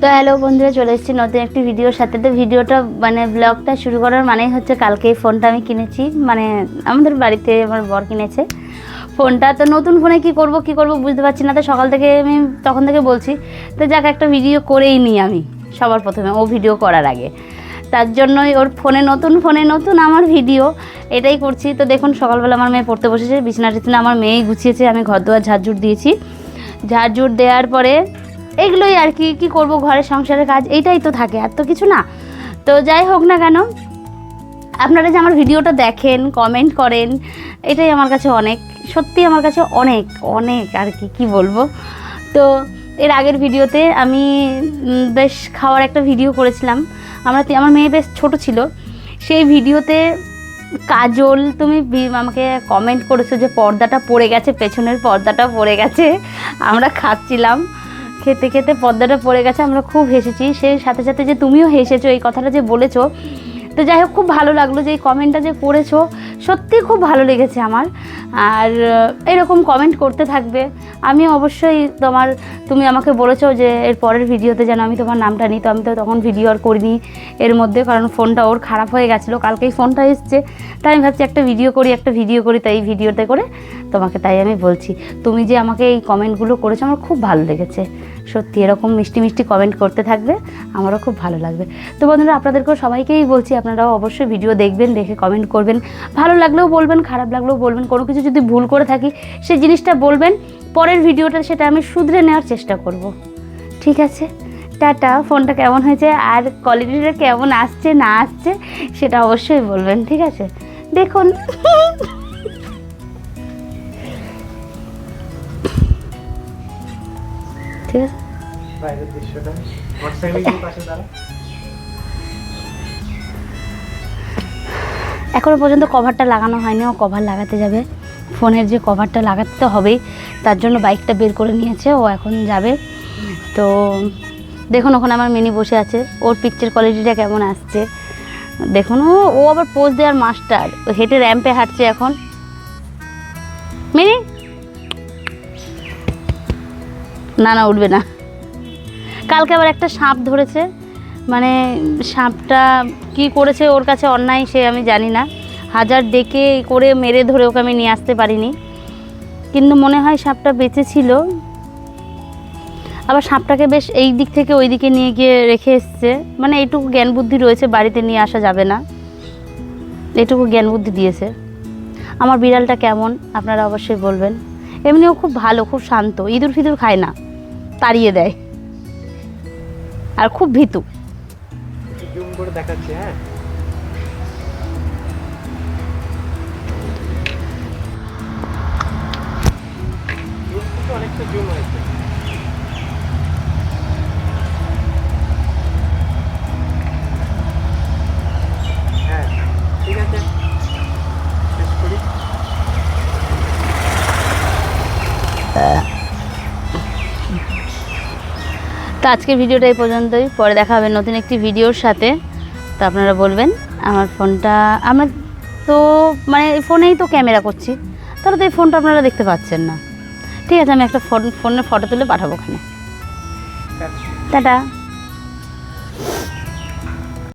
তো হ্যালো বন্ধুরা, চলে এসেছি নতুন একটি ভিডিওর সাথে। তো ভিডিওটা মানে ব্লগটা শুরু করার মানেই হচ্ছে কালকে এই ফোনটা আমি কিনেছি। মানে আমাদের বাড়িতে আমার বর কিনেছে। ফোনটা তো নতুন ফোনে কি করব কি করব বুঝতে পারছি না। তো সকাল থেকে আমি তখন থেকে বলছি, তো যাক, একটা ভিডিও করেই নিই আমি সবার প্রথমে, ও ভিডিও করার আগে। তার জন্যই ওর ফোনে নতুন ফোনে নতুন আমার ভিডিও এটাই করছি। তো দেখুন, সকালবেলা আমার মেয়ে পড়তে বসেছে। বিছানা টিছনা আমার মেয়েই গুছিয়েছে। আমি ঘর দুয়ার ঝাড়ঝুট দিয়েছি। ঝাড়ঝুট দেওয়ার পরে এগুলোই আর কি কি করব ঘরের সংসারের কাজ, এইটাই তো থাকে আর তো কিছু না। তো যাই হোক না কেন, আপনারা যে আমার ভিডিওটা দেখেন কমেন্ট করেন, এটাই আমার কাছে অনেক, সত্যি আমার কাছে অনেক অনেক আর কি কি বলব। তো এর আগের ভিডিওতে আমি বেশ খাওয়ার একটা ভিডিও করেছিলাম। আমরা আমার মেয়ে বেশ ছোট ছিল। সেই ভিডিওতে কাজল, তুমি আমাকে কমেন্ট করেছ যে পর্দাটা পড়ে গেছে, পেছনের পর্দাটা পড়ে গেছে। আমরা খাচ্ছিলাম। খেতে খেতে পর্দাটা পড়ে গেছে, আমরা খুব হেসেছি। সেই সাথে সাথে যে তুমিও হেসেছো, এই কথাটা যে বলেছ, তো যাই হোক, খুব ভালো লাগল যে এই কমেন্টটা যে করেছ সত্যি খুব ভালো লেগেছে আমার। আর এরকম কমেন্ট করতে থাকবে। আমি অবশ্যই তোমার, তুমি আমাকে বলেছ যে এর পরের ভিডিওতে যেন আমি তোমার নামটা নিই, তো আমি তো তখন ভিডিও আর করিনি এর মধ্যে, কারণ ফোনটা ওর খারাপ হয়ে গেছিল। কালকেই ফোনটা এসছে, তাই আমি ভাবছি একটা ভিডিও করি, একটা ভিডিও করি, তাই ভিডিওতে করে তোমাকে তাই আমি বলছি। তুমি যে আমাকে এই কমেন্টগুলো করেছ, আমার খুব ভালো লেগেছে। সত্যি, এরকম মিষ্টি মিষ্টি কমেন্ট করতে থাকবে, আমারও খুব ভালো লাগবে। তো বন্ধুরা, আপনাদেরকেও সবাইকেই বলছি, আপনারাও অবশ্যই ভিডিও দেখবেন, দেখে কমেন্ট করবেন। ভালো লাগলেও বলবেন, খারাপ লাগলেও বলবেন, কোনো কিছু যদি ভুল করে থাকি সেই জিনিসটা বলবেন পরের ভিডিওটা সেটা আমি শুধরে নেওয়ার চেষ্টা করব। ঠিক আছে? টাটা ফোনটা কেমন হয়েছে আর কোয়ালিটিটা কেমন আসছে না আসছে সেটা অবশ্যই বলবেন ঠিক আছে? দেখুন। ঠিক আছে? বাইরের দৃশ্যটা। পাশে দাঁড়া এখনও পর্যন্ত কভারটা লাগানো হয়নি ও কভার লাগাতে যাবে। ফোনের যে কভারটা লাগাতে তো হবেই তার জন্য বাইকটা বের করে নিয়েছে, ও এখন যাবে। তো দেখুন, ওখানে আমার মিনি বসে আছে, ওর পিকচার কোয়ালিটিটা কেমন আসছে। দেখুন, ও ও আবার পোজ দেওয়ার মাস্টার ও হেঁটে র্যাম্পে হাঁটছে এখন। মিনি? না না, উঠবে না। কালকে আবার একটা সাপ ধরেছে মানে সাপটা কি করেছে ওর কাছে অন্যায় সে আমি জানি না। হাজার ডেকে করে মেরে ধরে ওকে আমি নিয়ে আসতে পারিনি। কিন্তু মনে হয় সাপটা বেঁচে ছিল। আবার সাপটাকে বেশ এই দিক থেকে ওই দিকে নিয়ে গিয়ে রেখে এসছে। মানে এইটুকু জ্ঞান বুদ্ধি রয়েছে, বাড়িতে নিয়ে আসা যাবে না। এইটুকু জ্ঞান বুদ্ধি দিয়েছে। আমার বিড়ালটা কেমন, আপনারা অবশ্যই বলবেন। এমনিও খুব ভালো, খুব শান্ত, ইঁদুর ফিদুর খায় না, তাড়িয়ে দেয়। আর খুব ভীতু। দেখাচ্ছি হ্যাঁ? তো আজকের ভিডিওটা এই পর্যন্তই। পরে দেখা হবে নতুন একটি ভিডিওর সাথে। তো আপনারা বলবেন, আমার ফোনটা, আমার তো মানে ফোনেই তো ক্যামেরা করছি। তাহলে তো এই ফোনটা আপনারা দেখতে পাচ্ছেন না। ঠিক আছে আমি একটা ফোন ফোনের ফটো তুলে পাঠাবো ওখানে। টাটা।